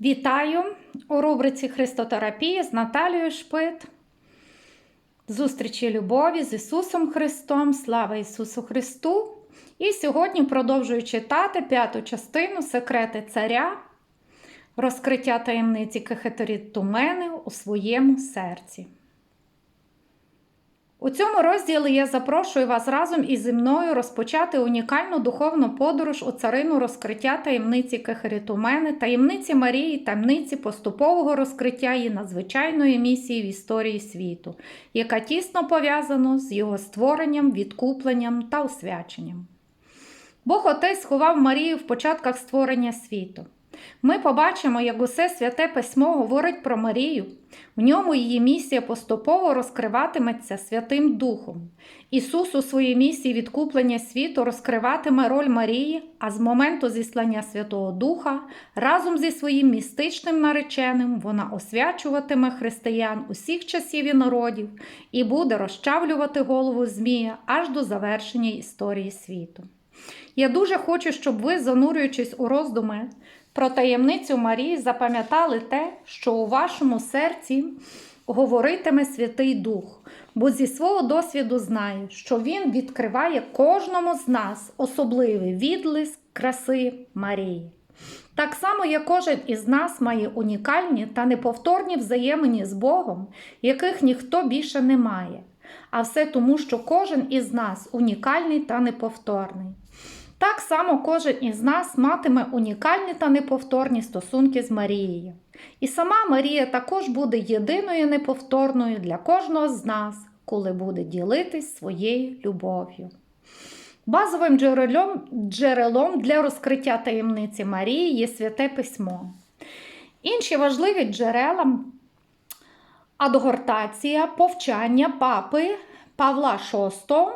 Вітаю у рубриці Христотерапія з Наталією Шпит. Зустрічі любові з Ісусом Христом. Слава Ісусу Христу! І сьогодні продовжую читати п'яту частину Секрети Царя, розкриття таємниці Кехеторіт Тумени у своєму серці. У цьому розділі я запрошую вас разом із зі мною розпочати унікальну духовну подорож у царину розкриття таємниці Кехерітумени, таємниці Марії, таємниці поступового розкриття її надзвичайної місії в історії світу, яка тісно пов'язана з його створенням, відкупленням та освяченням. Бог Отець сховав Марію в початках створення світу. Ми побачимо, як усе святе письмо говорить про Марію. В ньому її місія поступово розкриватиметься Святим Духом. Ісус у своїй місії відкуплення світу розкриватиме роль Марії, а з моменту зіслання Святого Духа разом зі своїм містичним нареченим вона освячуватиме християн усіх часів і народів і буде розчавлювати голову Змія аж до завершення історії світу. Я дуже хочу, щоб ви, занурюючись у роздуми про таємницю Марії, запам'ятали те, що у вашому серці говоритиме Святий Дух, бо зі свого досвіду знаю, що Він відкриває кожному з нас особливий відлиск краси Марії. Так само, як кожен із нас має унікальні та неповторні взаємини з Богом, яких ніхто більше не має. А все тому, що кожен із нас унікальний та неповторний. Так само кожен із нас матиме унікальні та неповторні стосунки з Марією. І сама Марія також буде єдиною неповторною для кожного з нас, коли буде ділитись своєю любов'ю. Базовим джерелом, джерелом для розкриття таємниці Марії є святе письмо. Інші важливі джерела адгортація, повчання папи Павла VI,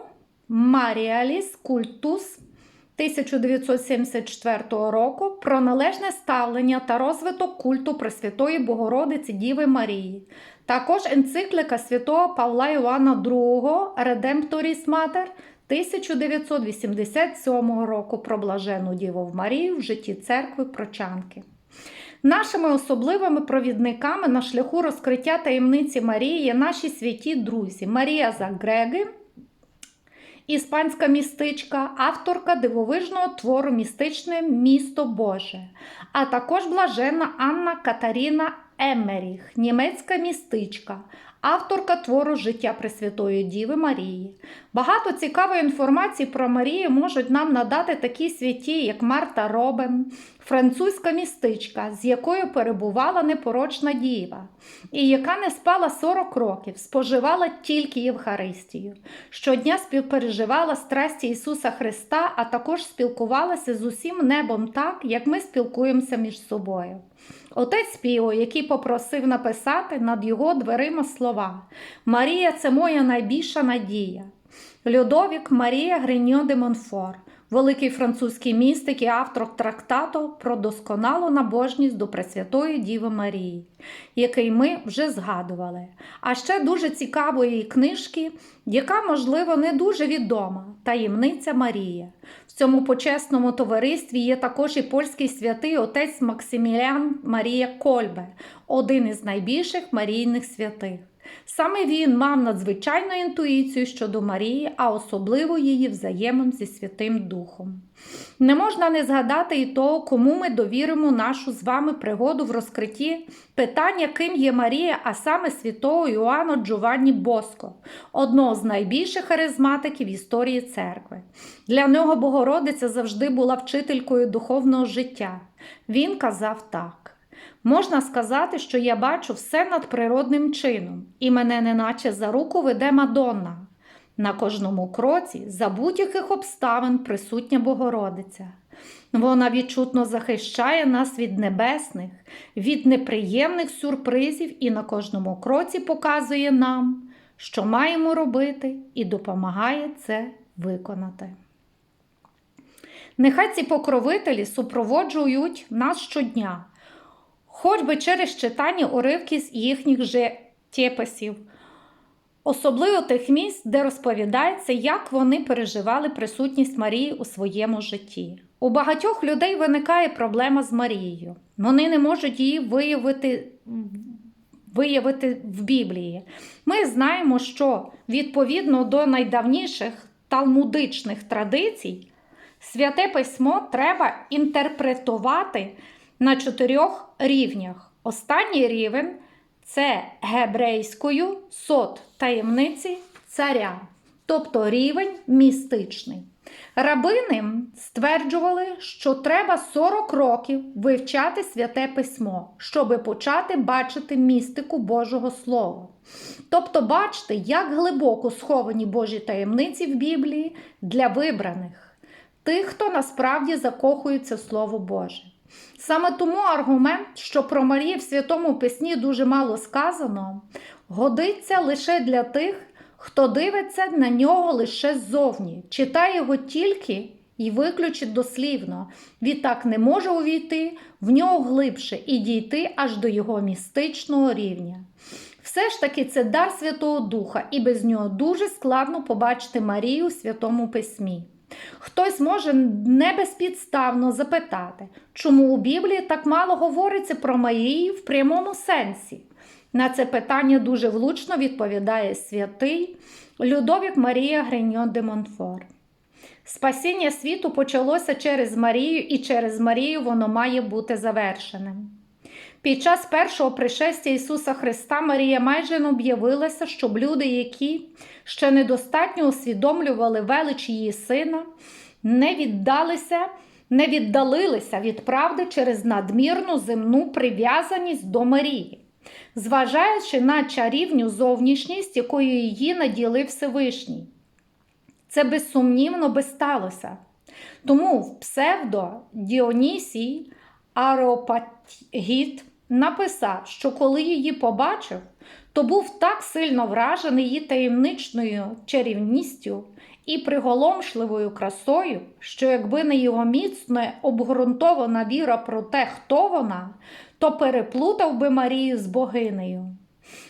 Маріаліс Культус 1974 року про належне ставлення та розвиток культу Пресвятої Богородиці Діви Марії. Також енцикліка святого Павла Іоанна II Redemptoris Mater 1987 року про блажену Діву Марію в житті церкви Прочанки. Нашими особливими провідниками на шляху розкриття таємниці Марії є наші святі друзі Марія Загреги, іспанська містичка, авторка дивовижного твору Містичне місто Боже, а також блаженна Анна Катаріна Емеріх, німецька містичка, авторка твору Життя Пресвятої Діви Марії. Багато цікавої інформації про Марію можуть нам надати такі святі, як Марта Робен, французька містичка, з якою перебувала непорочна діва, і яка не спала 40 років, споживала тільки Євхаристію. Щодня співпереживала страсті Ісуса Христа, а також спілкувалася з усім небом так, як ми спілкуємося між собою. Отець Піо, який попросив написати над його дверима слова Марія це моя найбільша надія. Людовік Марія Гриньо де Монфор, великий французький містик і автор трактату про досконалу набожність до Пресвятої Діви Марії, який ми вже згадували. А ще дуже цікавої книжки, яка, можливо, не дуже відома таємниця Марія. В цьому почесному товаристві є також і польський святий отець Максимілян Марія Кольбе, один із найбільших марійних святих. Саме він мав надзвичайну інтуїцію щодо Марії, а особливо її взаємин зі Святим Духом. Не можна не згадати і того, кому ми довіримо нашу з вами пригоду в розкритті питання, ким є Марія, а саме святого Іоанна Джованні Боско, одного з найбільших харизматиків історії церкви. Для нього Богородиця завжди була вчителькою духовного життя. Він казав так. Можна сказати, що я бачу все надприродним чином, і мене неначе за руку веде Мадонна. На кожному кроці, за будь-яких обставин, присутня Богородиця. Вона відчутно захищає нас від небесних, від неприємних сюрпризів і на кожному кроці показує нам, що маємо робити, і допомагає це виконати. Нехай ці покровителі супроводжують нас щодня хоч би через читання уривків з їхніх життєписів, особливо тих місць, де розповідається, як вони переживали присутність Марії у своєму житті. У багатьох людей виникає проблема з Марією. Вони не можуть її виявити, виявити в Біблії. Ми знаємо, що відповідно до найдавніших талмудичних традицій, святе письмо треба інтерпретувати на чотирьох рівнях. Останній рівень це гебрейською сот таємниці царя, тобто рівень містичний. Рабини стверджували, що треба 40 років вивчати святе письмо, щоби почати бачити містику Божого Слова. Тобто бачити, як глибоко сховані Божі таємниці в Біблії для вибраних, тих, хто насправді закохується в Слово Боже. Саме тому аргумент, що про Марію в Святому Письмі дуже мало сказано, годиться лише для тих, хто дивиться на нього лише ззовні, читає його тільки і виключить дослівно. Відтак не може увійти в нього глибше і дійти аж до його містичного рівня. Все ж таки це дар Святого Духа, і без нього дуже складно побачити Марію у Святому Письмі. Хтось може небезпідставно запитати, чому у Біблії так мало говориться про Марію в прямому сенсі. На це питання дуже влучно відповідає святий Людовік Марія Греньон де Монфор. Спасіння світу почалося через Марію, і через Марію воно має бути завершеним. Під час першого пришестя Ісуса Христа Марія майже не об'явилася, щоб люди, які ще недостатньо усвідомлювали велич її сина, не віддалися, не віддалилися від правди через надмірну земну прив'язаність до Марії, зважаючи на чарівню зовнішність, якою її наділив Всевишній. Це безсумнівно би сталося. Тому в псевдо Діонісій Ареопагіт написав, що коли її побачив, то був так сильно вражений її таємничною чарівністю і приголомшливою красою, що якби не його міцна обґрунтована віра про те, хто вона, то переплутав би Марію з богинею.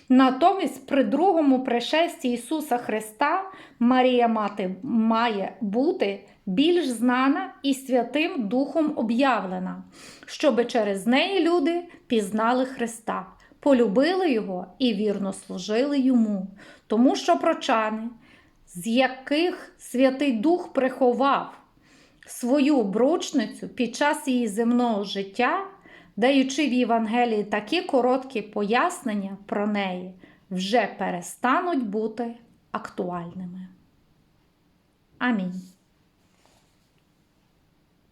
Натомість, при другому пришесті Ісуса Христа Марія Мати має бути більш знана і Святим Духом об'явлена, щоби через неї люди пізнали Христа, полюбили Його і вірно служили Йому, тому що прочани, з яких Святий Дух приховав свою бручницю під час її земного життя даючи в Євангелії такі короткі пояснення про неї, вже перестануть бути актуальними. Амінь.